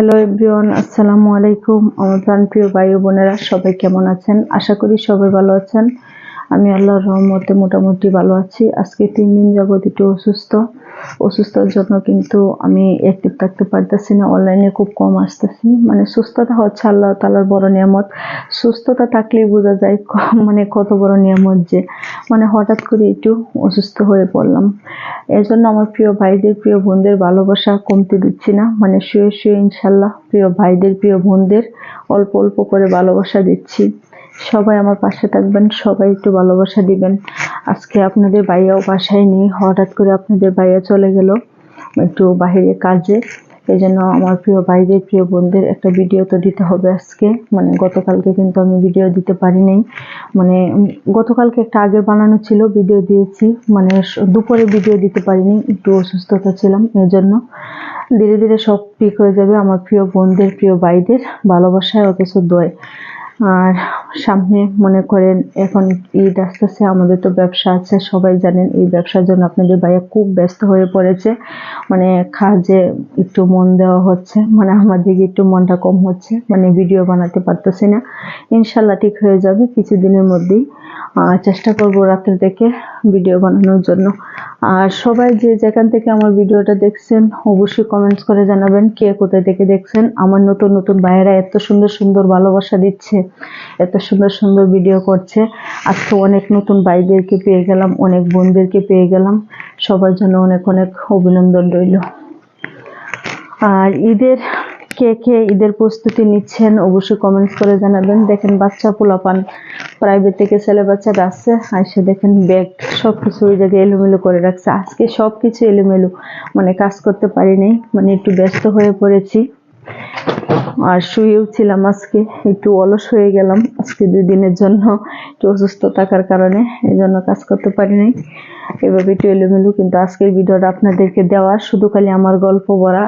Hello everyone আসসালামু আলাইকুম আমার প্রাণপ্রিয় ভাই বোনেরা, সবাই কেমন আছেন? আশা করি সবাই ভালো আছেন। আমি আল্লাহর রহমতে মোটামুটি ভালো আছি। আজকে তিন দিন যাবত একটু অসুস্থ। অসুস্থর জন্য কিন্তু আমি অ্যাক্টিভ থাকতে পারতেছি না অনলাইনে খুব কম আসতেছি। মানে সুস্থতা হচ্ছে আল্লাহ তালার বড় নিয়ামত। সুস্থতা থাকলেই বোঝা যায় মানে কত বড় নিয়ামত যে। মানে হঠাৎ করে একটু অসুস্থ হয়ে পড়লাম। এর জন্য আমার প্রিয় ভাইদের, প্রিয় বোনদের ভালোবাসা কমতে দিচ্ছি না। মানে শুয়ে শুয়ে ইনশাল্লাহ প্রিয় ভাইদের, প্রিয় বোনদের অল্প অল্প করে ভালোবাসা দিচ্ছি। সবাই আমার পাশে থাকবেন, সবাই একটু ভালোবাসা দিবেন। আজকে আপনাদের ভাইয়াও বাসায় নেই, হঠাৎ করে আপনাদের ভাইয়া চলে গেল একটু বাইরে কাজে। এই জন্য আমার প্রিয় ভাইদের, প্রিয় বোনদের একটা ভিডিও তো দিতে হবে আজকে। মানে গতকালকে কিন্তু আমি ভিডিও দিতে পারি নাই মানে গতকালকে একটা আগে বানানো ছিল ভিডিও দিয়েছি। মানে দুপুরে ভিডিও দিতে পারিনি, একটু অসুস্থতা ছিলাম এর জন্য ধীরে ধীরে সব ঠিক হয়ে যাবে। আমার প্রিয় বোনদের, প্রিয় ভাইদের ভালোবাসায় অথচ দয় আর সামনে মনে করেন এখন ঈদ আসতেছে, আমাদের তো ব্যবসা আছে, সবাই জানেন এই ব্যবসার জন্য আপনাদের ভাইয়া খুব ব্যস্ত হয়ে পড়েছে। মানে খাজে একটু মন দেওয়া হচ্ছে মানে আমার দিকে একটু মনটা কম হচ্ছে মানে ভিডিও বানাতে পারতেছি না। ইনশাল্লাহ ঠিক হয়ে যাবে, কিছুদিনের মধ্যেই। চেষ্টা করব রাত্রে থেকে ভিডিও বানানোর জন্য। আর সবাই যে যেখান থেকে আমার ভিডিওটা দেখছেন, অবশ্যই কমেন্টস করে জানাবেন, কে কোথায় থেকে দেখছেন? আমার নতুন নতুন ভাইয়েরা এত সুন্দর সুন্দর ভালোবাসা দিচ্ছে, এত সুন্দর সুন্দর ভিডিও করছে। আজকে অনেক নতুন ভাইদেরকে পেয়ে গেলাম, অনেক বোনদেরকে পেয়ে গেলাম। সবার জন্য অনেক অনেক অভিনন্দন রইল। আর ঈদের কে কে ঈদের প্রস্তুতি নিচ্ছেন অবশ্যই কমেন্টস করে জানাবেন। দেখেন, বাচ্চা পোলাপান প্রাইভেট থেকে ছেলে বাচ্চারা আসছে আসে দেখেন ব্যাগ সব কিছু ওই জায়গায় এলোমেলো করে রাখছে। আজকে সব কিছু এলোমেলো মানে কাজ করতে পারিনি মানে একটু ব্যস্ত হয়ে পড়েছি। আর শুয়েও ছিলাম আজকে, একটু অলস হয়ে গেলাম আজকে দুই দিনের জন্য, একটু অসুস্থ থাকার কারণে এই জন্য কাজ করতে পারিনি। এভাবে একটু এলোমেলো কিন্তু আজকের ভিডিওটা আপনাদেরকে দেওয়া শুধু খালি আমার গল্প বলা,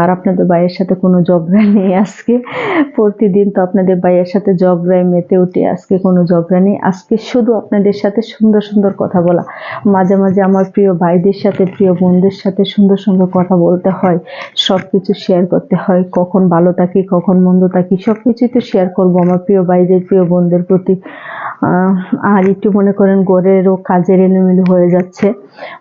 আর আপনাদের ভাইয়ের সাথে কোনো ঝগড়া নেই আজকে। প্রতিদিন তো আপনাদের ভাইয়ের সাথে ঝগড়ায় মেতে উঠে আজকে কোনো ঝগড়া নেই। আজকে শুধু আপনাদের সাথে সুন্দর সুন্দর কথা বলা। মাঝে মাঝে আমার প্রিয় ভাইদের সাথে, প্রিয় বোনদের সাথে সুন্দর সুন্দর কথা বলতে হয়। সব কিছু শেয়ার করতে হয়। কখন ভালো থাকি, কখন মন্দ থাকি সব কিছুই তো শেয়ার করব। আমার প্রিয় ভাইদের, প্রিয় বোনদের প্রতি আর একটু মনে করেন গড়েরও কাজের এলোমেলো হয়ে যাচ্ছে।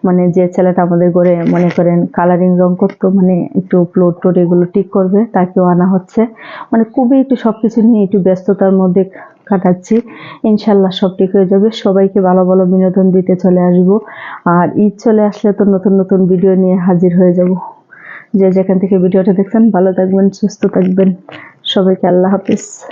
মানে যে ছেলেটা আমাদের ঘরে মনে করেন কালারিং রং করতো মানে একটু প্লোট টোট এগুলো ঠিক করবে, তাকেও আনা হচ্ছে। মানে খুবই একটু সব কিছু নিয়ে একটু ব্যস্ততার মধ্যে কাটাচ্ছি। ইনশাল্লাহ সব ঠিক হয়ে যাবে। সবাইকে ভালো ভালো বিনোদন দিতে চলে আসব। আর ঈদ চলে আসলে তো নতুন নতুন ভিডিও নিয়ে হাজির হয়ে যাব। যে যেখান থেকে ভিডিওটা দেখছেন, ভালো থাকবেন, সুস্থ থাকবেন। সবাইকে আল্লাহ হাফিজ।